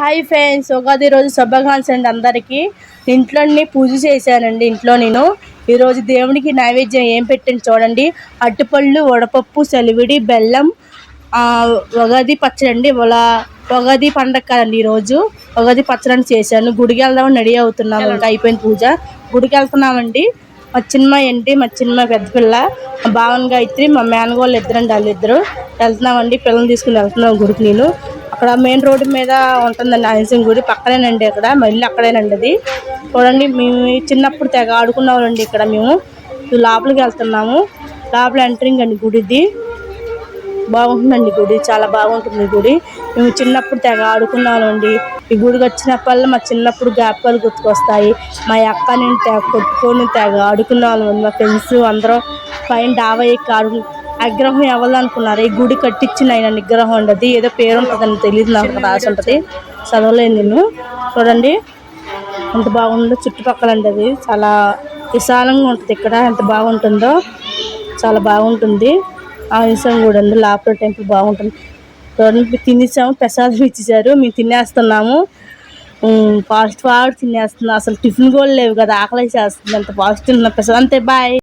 Hi friends Ugadi రోజు శుభాకాంక్ష అండి అందరికీ. ఇంట్లోని పూజ చేశానండి ఇంట్లో నేను. ఈరోజు దేవునికి నైవేద్యం ఏం పెట్టండి చూడండి. అట్టుపళ్ళు వడపప్పు సెలివిడి బెల్లం ఉగాది పచ్చడి అండి. ఇలా ఉగాది పండగ కదండి ఈరోజు. ఉగాది పచ్చడి చేశాను. గుడికి వెళ్దామని రెడీ అవుతున్నాము. ఇంకా అయిపోయింది పూజ. గుడికి వెళ్తున్నామండి. మా చిన్న ఏంటి మా చిన్న పెద్ద పిల్ల మా భావన్ గాయత్రి మా మేనగోళ్ళు ఇద్దరండి వాళ్ళిద్దరు. వెళ్తున్నామండి. పిల్లల్ని తీసుకుని వెళ్తున్నాం గుడికి నేను. అక్కడ మెయిన్ రోడ్డు మీద ఉంటుందండి ఆంజనేయ గుడి. పక్కనేనండి ఇక్కడ. మళ్ళీ అక్కడేనండి అది. చూడండి మేము చిన్నప్పుడు తెగ ఆడుకున్నామండి ఇక్కడ మేము. లోపలికి వెళ్తున్నాము. లోపల ఎంటరింగ్ అండి గుడిది. బాగుంటుందండి గుడి. చాలా బాగుంటుంది గుడి. మేము చిన్నప్పుడు తెగ ఆడుకున్నామండి ఈ గుడికి వచ్చినప్పల్లా మా చిన్నప్పుడు జ్ఞాపకాలు గుర్తుకొస్తాయి. మా అక్క నేను తెగ కొట్టుకొని తెగ ఆడుకున్నాను మా ఫ్రెండ్స్ అందరం. పైన డాబా ఎక్కి ఆడు అగ్రహం ఎవరు అనుకున్నారు ఈ గుడి కట్టించిన ఆయన విగ్రహం ఉండదు. అది ఏదో పేరు ఉంటుందని తెలియదు నాకు రాసి ఉంటుంది. చదవలేదు నేను. చూడండి. ఎంత బాగుందో చుట్టుపక్కల అండి అది. చాలా విశాలంగా ఉంటుంది ఇక్కడ. ఎంత బాగుంటుందో చాలా బాగుంటుంది. ఆలస్యం కూడా ఉంది. లోపల టెంపుల్ బాగుంటుంది. చూడండి తినేసాము. ప్రసాదం ఇచ్చేసారు మేము తినేస్తున్నాము. Fast fast తినేస్తున్నాం. అసలు టిఫిన్ కూడా లేవు కదా. ఆకలి చేస్తుంది అంత ఫాస్ట్ తిన్న. ప్రసాదం అంతే. బాయ్.